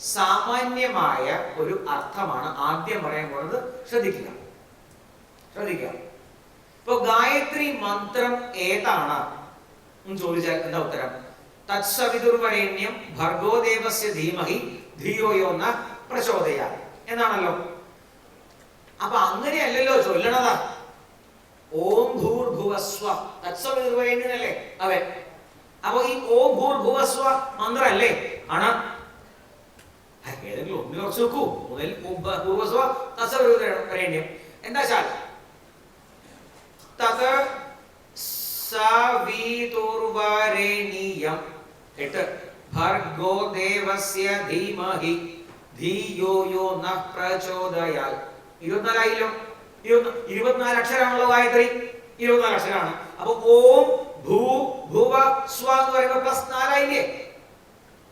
സാമാന്യമായ ഒരു അർത്ഥമാണ് ആദ്യം പറയാൻ പോകുന്നത് ശ്രദ്ധിക്കുക. ശ്രദ്ധിക്കുക. ഇപ്പൊ ഗായത്രി മന്ത്രം ഏതാണ്? ചോദിച്ചാൽ എന്താ ഉത്തരം? തത്സവിതുർവരേണ്യം ഭർഗോദേവസ്യ ധീമഹി ധിയോ എന്ന പ്രചോദയ. എന്നാണല്ലോ? അപ്പൊ അങ്ങനെയല്ലല്ലോ ചൊല്ലണതാ. ഓം ഭൂർഭുവസ്വ. തത്സവിതുർവരേണ്യനല്ലേ? അവൻ അപ്പൊ ഈ ഓം ഭൂർഭുവസ്വ മന്ത്രല്ലേ? ആണ്. നോക്കൂ. മുതൽ പൂർവസ്വ തസവരേണ്യം എന്താ സവിതുർവരേണീയം എട്ട്. ഭർഗോ ദേവസ്യ ധീമഹി. ധിയോ യോ ന പ്രചോദയാൽ. ഇരുപത്തിനാലായില്ലോ ഇരുപത്തി ഇരുപത്തിനാല് അക്ഷരമാണല്ലോ ഗായത്രി. ഇരുപത്തിനാല് അക്ഷരമാണ്. അപ്പൊ ഓം ഭൂ ഭുവ സ്വ എന്ന് പറയുമ്പോ പ്ലസ് നാലായില്ലേ?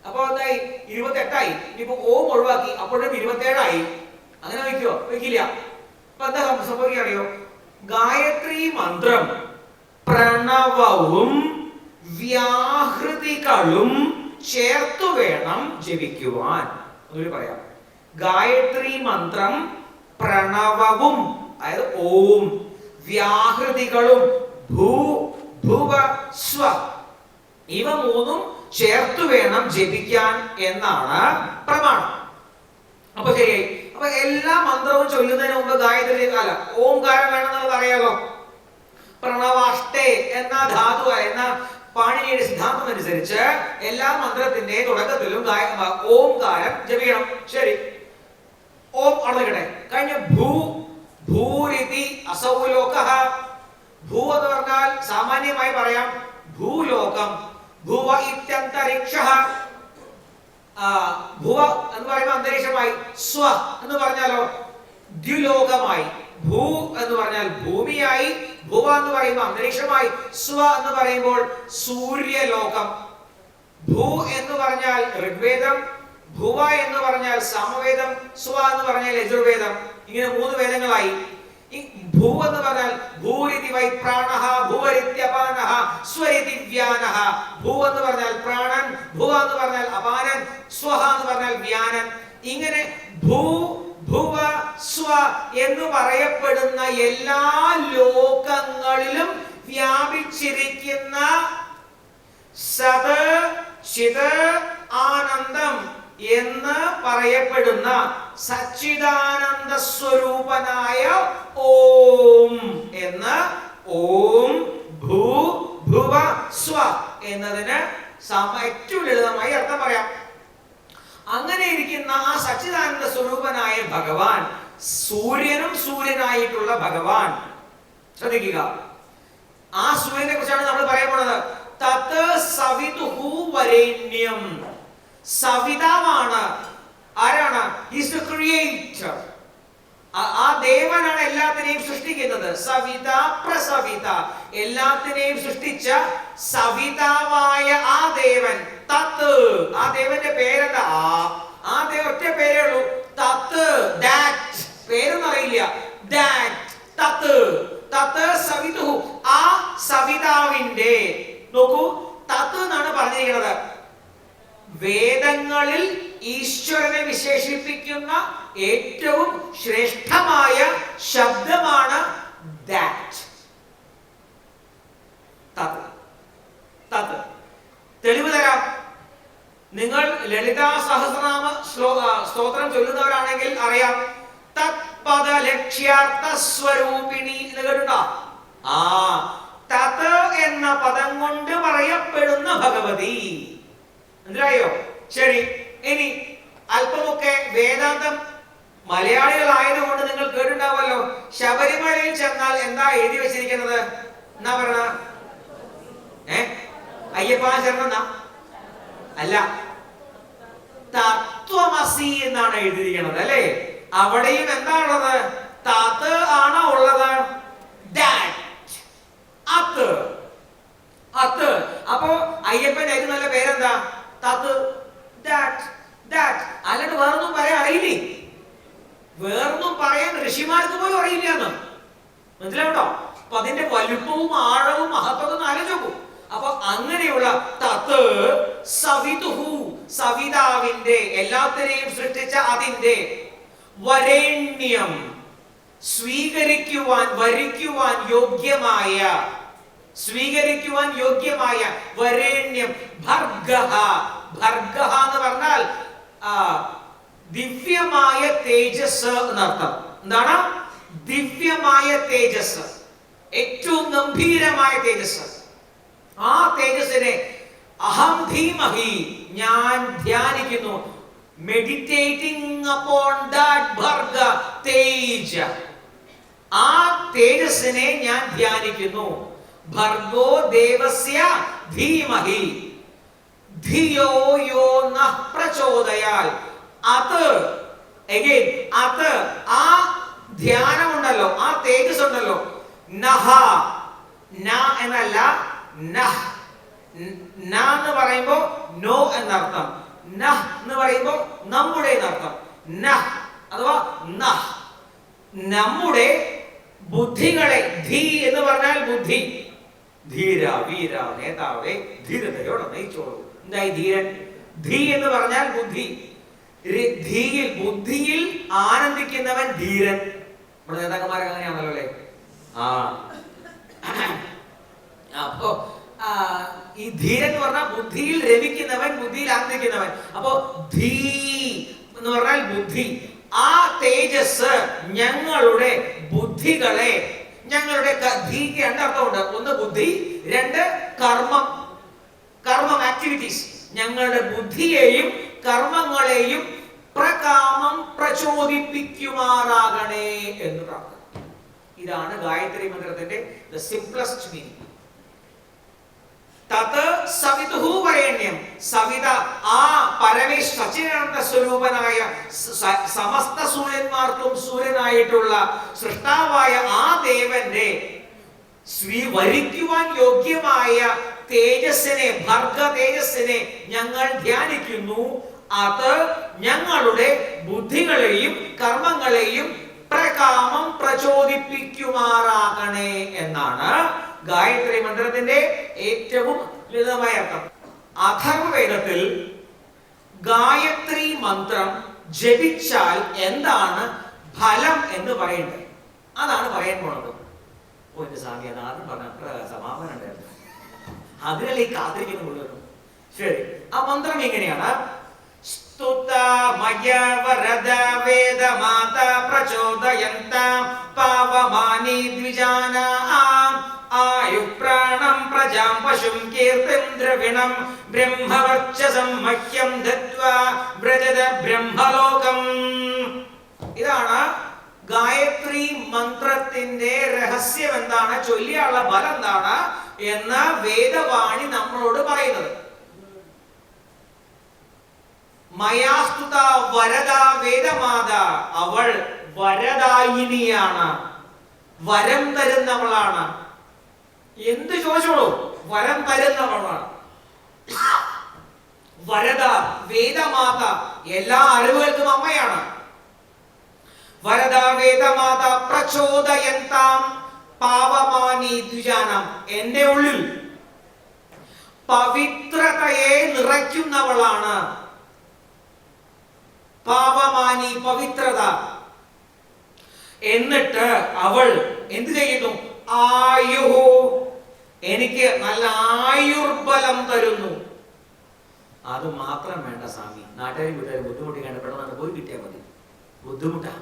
അപ്പൊ എന്തായി? ഇരുപത്തെട്ടായി. ഇനിയിപ്പോ ഓം ഒഴിവാക്കി അപ്പോഴും ഇരുപത്തേഴായി. അങ്ങനെ വയ്ക്കോ? വയ്ക്കില്ല. അപ്പൊ എന്താ സംഭ- സംഭവിക്കുക അറിയോ? ഗായത്രി മന്ത്രം പ്രണവവും വ്യാഹൃതികളും ചേർത്തു വേണം ജപിക്കുവാൻ. ഒന്നുകൂടി പറയാം. ഗായത്രി മന്ത്രം പ്രണവവും അതായത് ഓം വ്യാഹൃതികളും ഭൂ ഭുവ സ്വ ഇവ മൂന്നും ചേർത്തു വേണം ജപിക്കാൻ എന്നാണ് പ്രമാണം. അപ്പൊ ശരിയായി. അപ്പൊ എല്ലാ മന്ത്രവും ചൊല്ലുന്നതിന് മുമ്പ് ഗായത്രി അല്ല ഓംകാരം വേണമെന്നുള്ളത് അറിയാലോ പ്രണവാഷ്ടേ എന്ന ധാതു എന്ന പാണിനിയുടെ സിദ്ധാന്തം അനുസരിച്ച് എല്ലാ മന്ത്രത്തിന്റെ തുടക്കത്തിലും ഓംകാരം ജപിക്കണം. ശരി. ഓം അളക്കട്ടെ കഴിഞ്ഞ ഭൂ ഭൂരിതി അസൗലോക ഭൂ എന്ന് പറഞ്ഞാൽ സാമാന്യമായി പറയാം ഭൂലോകം. ഭുവ ഇത്യന്തരീക്ഷ. ഭുവ എന്ന് പറയുമ്പോൾ അന്തരീക്ഷമായി സ്വ എന്ന് പറഞ്ഞാലോ ദ്വിലോകമായി. ഭൂ എന്ന് പറഞ്ഞാൽ ഭൂമിയായി ഭുവ എന്ന് പറയുമ്പോൾ അന്തരീക്ഷമായി സ്വ എന്ന് പറയുമ്പോൾ സൂര്യലോകം. ഭൂ എന്ന് പറഞ്ഞാൽ ഋഗ്വേദം ഭുവ എന്ന് പറഞ്ഞാൽ സാമവേദം സ്വ എന്ന് പറഞ്ഞാൽ യജുർവേദം. ഇങ്ങനെ മൂന്ന് വേദങ്ങളായി. ഈ ഭൂ എന്ന് പറഞ്ഞാൽ ഭൂരിതി വൈ പ്രാണഃ ഭൂവരിത്യപാനഃ സ്വരിതി വ്യാനഃ ഭൂ എന്ന് പറഞ്ഞാൽ പ്രാണൻ ഭൂ എന്ന് പറഞ്ഞാൽ അപാനൻ സ്വഹ എന്ന് പറഞ്ഞാൽ വ്യാനൻ. ഇങ്ങനെ ഭൂ ഭുവ സ്വ എന്ന് പറയപ്പെടുന്ന എല്ലാ ലോകങ്ങളിലും വ്യാപിച്ചിരിക്കുന്ന സത് ചിത് ആനന്ദം. എന്ന് പറയപ്പെടുന്ന സച്ചിദാനന്ദ സ്വരൂപനായ ഓം എന്ന് ഓം ഭൂ ഭുവ സ്വ എന്നതിന് ഏറ്റവും ലളിതമായി അർത്ഥം പറയാം. അങ്ങനെ ഇരിക്കുന്ന ആ സച്ചിദാനന്ദ സ്വരൂപനായ ഭഗവാൻ സൂര്യനും സൂര്യനായിട്ടുള്ള ഭഗവാൻ ശ്രദ്ധിക്കുക. ആ സൂര്യനെ കുറിച്ചാണ് നമ്മൾ പറയാൻ പോണത്. തത് സവിതുഹു വരേണ്യം. സവിതാവാണ്. ആരാണ്? Is creator. ആ ദേവനാണ് എല്ലാത്തിനെയും സൃഷ്ടിക്കുന്നത്. സവിത പ്രസവിത. എല്ലാത്തിനെയും സൃഷ്ടിച്ച സവിതാവായ ആ ദേവൻ തത്ത്. ആ ദേവന്റെ പേരെന്താ? ആ ദേവ ഒറ്റ പേരേ ഉള്ളൂ. തത്ത് ദാറ്റ്. പേരൊന്നും അറിയില്ല. ദാറ്റ് തത്ത്. തത്ത് സവിതു ആ സവിതാവിന്റെ നോക്കൂ തത്ത് എന്നാണ് പറഞ്ഞിരിക്കുന്നത്. വേദങ്ങളിൽ ഈശ്വരനെ വിശേഷിപ്പിക്കുന്ന ഏറ്റവും ശ്രേഷ്ഠമായ ശബ്ദമാണ് ദാറ്റ് തത്. തത്. തെളിവ് തരാം. നിങ്ങൾ ലളിതാ സഹസ്രനാമ സ്തോത്രം ചൊല്ലുന്നവരാണെങ്കിൽ അറിയാം. തത്പദ ലക്ഷ്യാർത്ഥ സ്വരൂപിണി എന്ന് കേട്ടോ ആ തത് എന്ന പദം കൊണ്ട് പറയപ്പെടുന്ന ഭഗവതി. മനസ്സിലായോ? ശരി. ഇനി അല്പമൊക്കെ വേദാന്തം മലയാളികളായതുകൊണ്ട് നിങ്ങൾ കേട്ടിട്ടുണ്ടാവുമല്ലോ. ശബരിമലയിൽ ചെന്നാൽ എന്താ എഴുതി വെച്ചിരിക്കുന്നത്? എന്നാ പറഞ്ഞ ഏ? അയ്യപ്പ ശരണം എന്നാ? അല്ല. തത്വമസി എന്നാണ് എഴുതിയിരിക്കുന്നത് അല്ലേ? അവിടെയും എന്താണുള്ളത് തത് ആണോ ഉള്ളത്? That. അത് അത് അപ്പോ അയ്യപ്പൻ ഏറ്റവും നല്ല പേരെന്താ? തത് അല്ലാണ്ട് വേറൊന്നും പറയാൻ അറിയില്ലേ? വേറൊന്നും പറയാൻ ഋഷിമാർക്ക് പോലും അറിയില്ല എന്ന്. മനസ്സിലാവട്ടോ അപ്പൊ അതിന്റെ വലുപ്പവും ആഴവും മഹത്വവും നോക്കൂ. അപ്പൊ അങ്ങനെയുള്ള തത്ത് സവിതുഹു സവിതാവിന്റെ എല്ലാത്തിനെയും സൃഷ്ടിച്ച അതിന്റെ വരേണ്യം സ്വീകരിക്കുവാൻ വരിക്കുവാൻ യോഗ്യമായ സ്വീകരിക്കുവാൻ യോഗ്യമായ വരേണ്യം ഭർഗഹ. ഭർഗഹ എന്ന് പറഞ്ഞാൽ ദിവ്യമായ തേജസ് എന്നർത്ഥം. എന്താണ്? ദിവ്യമായ തേജസ്. ഏറ്റവും ഗംഭീരമായ തേജസ്. ആ തേജസ്സിനെ അഹം ധീമഹി ഞാൻ ധ്യാനിക്കുന്നു. മെഡിറ്റേറ്റിംഗ് അപ്പോൺ ഭർഗ തേജ ആ തേജസ്സിനെ ഞാൻ ധ്യാനിക്കുന്നു. ഭർഗോ ദേവസ്യ ധീമഹി. ധിയോ യോ നഃ പ്രചോദയാൽ. അത് again അത് ആ ധ്യാനമുണ്ടല്ലോ ആ തേജസ് ഉണ്ടല്ലോ നഹ ന എന്നല്ല നഹ്. ന എന്ന് പറയുമ്പോൾ നോ എന്നർത്ഥം. നഹ് എന്ന് പറയുമ്പോൾ നമ്മുടെ എന്നർത്ഥം. നഹ് അഥവാ നഹ്. നമ്മുടെ ബുദ്ധികളെ ധീ എന്ന് പറഞ്ഞാൽ ബുദ്ധി. ധീര വീര നേതാവെ ധീരതയോടെ നയിച്ചോളൂ. എന്തായി ധീരൻ? ധീ എന്ന് പറഞ്ഞാൽ ബുദ്ധി. ധീയിൽ ബുദ്ധിയിൽ ആനന്ദിക്കുന്നവൻ ധീരൻ. നമ്മുടെ നേതാക്കന്മാരൊക്കെ അങ്ങനെയാണല്ലോ അല്ലേ? ആ. അപ്പോ ഈ ധീരൻ എന്ന് പറഞ്ഞാൽ ബുദ്ധിയിൽ രമിക്കുന്നവൻ ബുദ്ധിയിൽ ആനന്ദിക്കുന്നവൻ. അപ്പോ ധീ എന്ന് പറഞ്ഞാൽ ബുദ്ധി. ആ തേജസ് ഞങ്ങളുടെ ബുദ്ധികളെ ഞങ്ങളുടെ ധീക്ക് രണ്ട് രണ്ടർത്ഥമുണ്ട്. ഒന്ന് ബുദ്ധി രണ്ട് കർമ്മം. കർമ്മം ആക്ടിവിറ്റീസ് ഞങ്ങളുടെ ബുദ്ധിയെയും കർമ്മങ്ങളെയും പ്രകാമം പ്രചോദിപ്പിക്കുമാറാകണേ എന്ന് ഇതാണ് ഗായത്രി മന്ത്രത്തിന്റെ ദ സിംപ്ലസ്റ്റ് മീനിങ് സവിതുഹു വരേണ്യം സവിത ആ പരമേശ് സച്ചിദാനന്ദ സ്വരൂപനായ സമസ്ത സൂര്യന്മാർക്കും സൂര്യനായിട്ടുള്ള സൃഷ്ടാവായ ആ ദേവന്റെ സ്വീകരിക്കുവാൻ യോഗ്യമായ തേജസ്സിനെ ഭർഗ തേജസ്സിനെ ഞങ്ങൾ ധ്യാനിക്കുന്നു. അത് ഞങ്ങളുടെ ബുദ്ധികളെയും കർമ്മങ്ങളെയും പ്രകാമം പ്രചോദിപ്പിക്കുമാറാകണേ എന്നാണ് ഗായത്രി മന്ത്രത്തിന്റെ ഏറ്റവും ലളിതമായ അർത്ഥം. അഥർവവേദത്തിൽ ഗായത്രി മന്ത്രം ജപിച്ചാൽ എന്താണ് ഫലം എന്ന് പറയുന്നത്? അതാണ് പറയാൻ പോണത്. ഒരു സ്വാമി അതാണ് പറഞ്ഞ സമാപനം ഉണ്ടായിരുന്നു. അതിനല്ലേ ശരി ആ മന്ത്രം എങ്ങനെയാണ്? സ്തുത പാവമാനി ദ്വിജാന ആയു പ്രാണം പ്രജാം പശും കീർത്തിം ദ്രവിണം ബ്രഹ്മവർച്ചസം മഹ്യം വ്രജത ബ്രഹ്മലോകം. ഇതാണ് ഗായത്രി മന്ത്രത്തിന്റെ രഹസ്യം എന്താണ് ചൊല്ലിയുള്ള ഫലം എന്താണ് എന്ന വേദവാണി നമ്മളോട് പറയുന്നത്. മയാസ്തുത വരദ വേദമാത അവൾ വരദായിനിയാണ്. വരം തരുന്നവളാണ്. എന്ത് ചോദിച്ചോളൂ? വരം തരുന്നവളാണ് വരദ വേദമാത എല്ലാ അറിവുകൾക്കും അമ്മയാണ്. വരദ വേദമാത പ്രചോദയന്താം പാവമാനി ദ്വിജാനം എന്റെ ഉള്ളിൽ. പവിത്രതയെ നിറയ്ക്കുന്നവളാണ്. പാവമാനി പവിത്രത. എന്നിട്ട് അവൾ എന്ത് ചെയ്യുന്നു? ആയുഹു എനിക്ക് നല്ല ആയുർബലം തരുന്നു. അത് മാത്രം വേണ്ട സ്വാമി. നാട്ടുകാർ വീട്ടുകാർ ബുദ്ധിമുട്ടി കണ്ട് പെട്ടെന്ന് പോയി കിട്ടിയാൽ മതി. ബുദ്ധിമുട്ടാ.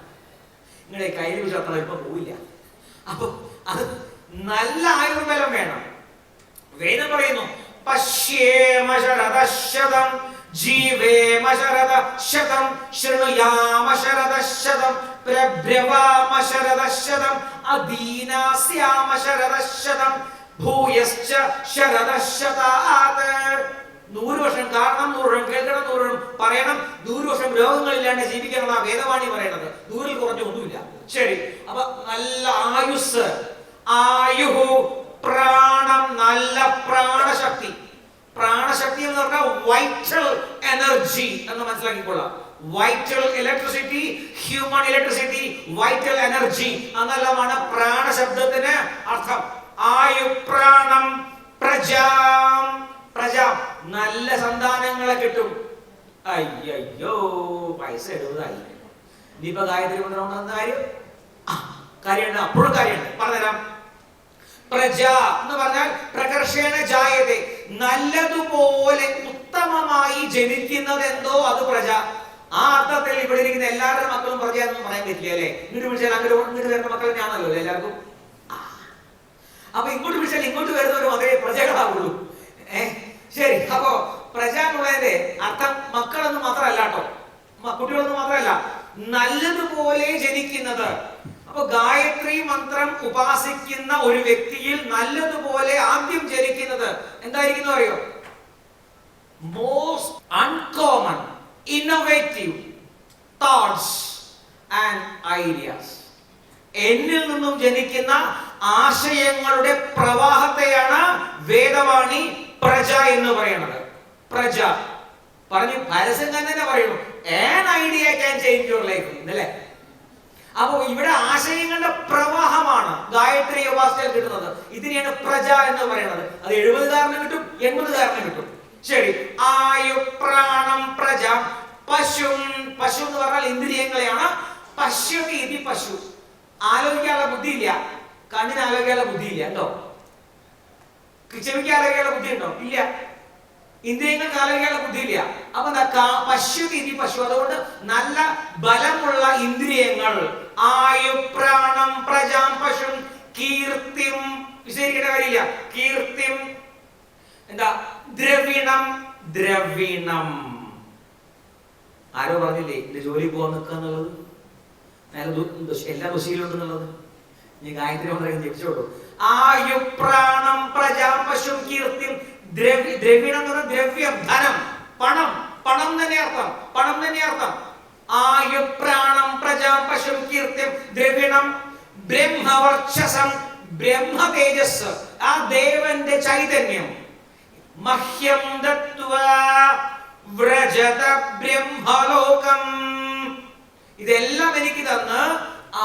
നിങ്ങളുടെ കയ്യിൽ വെച്ച് അത്ര ഇപ്പൊ പോവില്ല. അപ്പൊ അത് നല്ല ആയുർബലം വേണം. വേദം പറയുന്നു പശ്യേമ ശരദശതം ജീവേമ ശരദശതം ശൃണുയാമ പ്രഭ്രവാമ നൂറ് വർഷം കാണണം നൂറ് വർഷം കേൾക്കണം നൂറ് വർഷം പറയണം. നൂറ് രോഗങ്ങളില്ലാണ്ട് ജീവിക്കാനുള്ള ആ വേദവാണി പറയണത് നൂറിൽ കുറഞ്ഞ ഒന്നുമില്ല. ശരി. അപ്പൊ നല്ല ആയുസ്. ആയുഹു. പ്രാണം. നല്ല പ്രാണശക്തി. പ്രാണശക്തി എന്ന് പറഞ്ഞാൽ വൈറ്റൽ എനർജി എന്ന് മനസ്സിലാക്കിക്കൊള്ളാം. Vital electricity human electricity vital energy എന്നെല്ലാമാണ് പ്രാണശബ്ദത്തിന് അർത്ഥം. ആയു പ്രാണം പ്രജാം. പ്രജ നല്ല സന്താനങ്ങളെ കിട്ടും. അയ്യോ പൈസ എഴുപതായി ഇനിയിപ്പോ ഗായത്രി മന്ത്രം കാര്യം? കാര്യമുണ്ട് അപ്പോഴും കാര്യമുണ്ട്. പറഞ്ഞുതരാം. പ്രജ എന്ന് പറഞ്ഞാൽ പ്രകർഷേണ ജായത. നല്ലതുപോലെ ഉത്തമമായി ജനിക്കുന്നത് എന്തോ അത് പ്രജ. ആ അർത്ഥത്തിൽ ഇവിടെ ഇരിക്കുന്ന എല്ലാവരുടെ മക്കളും പ്രജ എന്ന് പറയാൻ പറ്റില്ല അല്ലേ? ഇങ്ങോട്ട് വിളിച്ചാൽ അങ്ങോട്ട് ഇങ്ങോട്ട് വരുന്ന മക്കൾ ഞാനല്ലോ എല്ലാവർക്കും. അപ്പൊ ഇങ്ങോട്ട് വിളിച്ചാൽ ഇങ്ങോട്ട് വരുന്നവർ മാത്രമേ പ്രജകളാവുള്ളൂ. ഏ ശരി അപ്പോ പ്രജ എന്നുള്ളതിന്റെ അർത്ഥം മക്കളെന്ന് മാത്രമല്ല കേട്ടോ. കുട്ടികളെന്ന് മാത്രമല്ല നല്ലതുപോലെ ജനിക്കുന്നത്. അപ്പൊ ഗായത്രി മന്ത്രം ഉപാസിക്കുന്ന ഒരു വ്യക്തിയിൽ നല്ലതുപോലെ ആദ്യം ജനിക്കുന്നത് എന്തായിരിക്കും അറിയോ? Most uncommon innovative thoughts and ideas എന്നിൽ നിന്നും ജനിക്കുന്ന ആശയങ്ങളുടെ പ്രവാഹത്തെയാണ് വേദവാണി പ്രജ എന്ന് പറയുന്നത്. പ്രജ. പറഞ്ഞു പരസ്യം തന്നെ പറയുന്നു an idea can change your life അല്ലേ അപ്പോ ഇവിടെ ആശയങ്ങളുടെ പ്രവാഹമാണ് ഗായത്രി ഉപാസനയിൽ കിട്ടുന്നത്. ഇതിനെയാണ് പ്രജ എന്ന് പറയുന്നത്. അത് എഴുപതുകാരന് കിട്ടും എൺപതുകാരന് കിട്ടും. ശരി. ആയു പ്രാണം പ്രജ. പശു പശു എന്ന് പറഞ്ഞാൽ ഇന്ദ്രിയങ്ങളെയാണ്. പശു ഇതി പശു. ആലോചിക്കാനുള്ള ബുദ്ധിയില്ല. കണ്ണിന് ആലോചിക്കാനുള്ള ബുദ്ധിയില്ല കേട്ടോ. ചെവിക്ക് ബുദ്ധി ഉണ്ടോ ഇല്ല. ഇന്ദ്രിയങ്ങൾക്ക് ആലോചിക്കാനുള്ള ബുദ്ധിയില്ല. അപ്പൊ എന്താ പശ്യതി ഇതി പശു. അതുകൊണ്ട് നല്ല ബലമുള്ള ഇന്ദ്രിയങ്ങൾ. ആയു പ്രാണം പ്രജാം പശു കീർത്തിം വിശദീകരിക്കേണ്ട കാര്യമില്ല. കീർത്തിം എന്താ ദ്രവിണം ദ്രവിണം. ആരോ പറഞ്ഞില്ലേ എന്റെ ജോലി പോകാൻ നിൽക്കുക എന്നുള്ളത് എല്ലാ ദുശയിലുണ്ടെന്നുള്ളത് നീ ഗായത്രി മന്ത്രം ജപിച്ചോളൂ ആയു പ്രാണം പ്രജാം പശും കീർത്തിം ദ്രവ്യ ദ്രവിണം എന്ന് പറഞ്ഞാൽ ദ്രവ്യം ധനം പണം പണം തന്നെ അർത്ഥം പണം തന്നെ അർത്ഥം. ആയു പ്രാണം പ്രജാം പശും കീർത്തിം ദ്രവിണം ബ്രഹ്മവർച്ചസം ബ്രഹ്മ തേജസ് ആ ദേവന്റെ ചൈതന്യം. മഹ്യം ദത്വ വ്രജത ബ്രഹ്മലോകം. ഇതെല്ലാം എനിക്ക് തന്ന്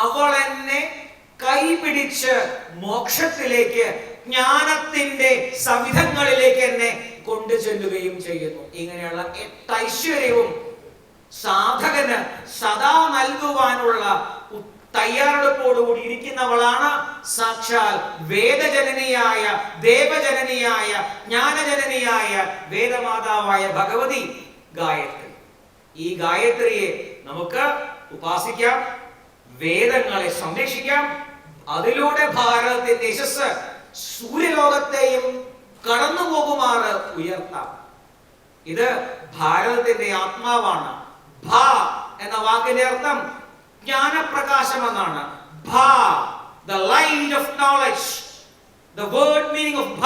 അവൾ എന്നെ കൈപിടിച്ച് മോക്ഷത്തിലേക്ക് ജ്ഞാനത്തിന്റെ സവിധങ്ങളിലേക്ക് എന്നെ കൊണ്ടു ചെല്ലുകയും ചെയ്യുന്നു. ഇങ്ങനെയുള്ള ഐശ്വര്യവും സാധകന് സദാ നൽകുവാനുള്ള തയ്യാറെടുപ്പോടുകൂടി ഇരിക്കുന്നവളാണ്. സാക്ഷാൽ വേദജനനിയായ ദേവജനനിയായ ജ്ഞാനജനനിയായ വേദമാതാവായ ഭഗവതി ഗായത്രി. ഈ ഗായത്രിയെ നമുക്ക് ഉപാസിക്കാം വേദങ്ങളെ സംരക്ഷിക്കാം അതിലൂടെ ഭാരതത്തിന്റെ യശസ് സൂര്യലോകത്തെയും കടന്നു പോകുമാറ് ഉയർത്താം. ഇത് ഭാരതത്തിന്റെ ആത്മാവാണ്. ഭ എന്ന വാക്കിന്റെ അർത്ഥം ജ്ഞാനപ്രകാശം എന്നാണ് ഭ the light of knowledge the word meaning of ഭ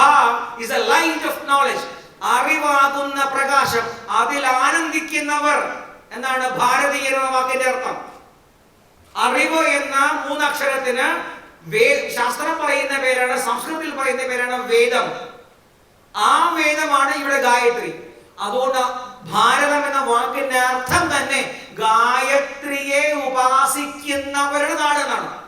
is a light of knowledge അറിവാകുന്ന പ്രകാശം അതിൽ ആനന്ദിക്കുന്നവർ എന്നാണ് ഭാരതീയ എന്ന വാക്കിന്റെ അർത്ഥം. അറിവ് എന്ന മൂന്നക്ഷരത്തിന് ശാസ്ത്രം പറയുന്ന പേരാണ് സംസ്കൃതത്തിൽ പറയുന്ന പേരാണ് വേദം. ആ വേദമാണ് ഇവിടെ ഗായത്രി. അതുകൊണ്ട് ഭാരതം എന്ന വാക്കിന്റെ അർത്ഥം തന്നെ ഗായത്രിയെ ഉപാസിക്കുന്നവരുടെ നാട് എന്നാണ്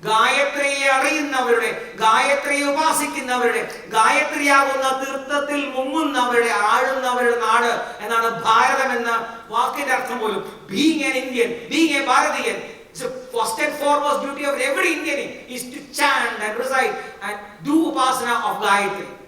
ഗായത്രിയെ അറിയുന്നവരുടെ ഗായത്രിയെ ഉപാസിക്കുന്നവരുടെ ഗായത്രിയാകുന്ന തീർത്ഥത്തിൽ മുങ്ങുന്നവരുടെ ആഴുന്നവരുടെ നാട് എന്നാണ് ഭാരതം എന്ന വാക്കിന്റെ അർത്ഥം പോലും. Being an Indian being a ഭാരതീയൻ So first and foremost duty of every Indian is to chant and recite and do upasana of Gayatri.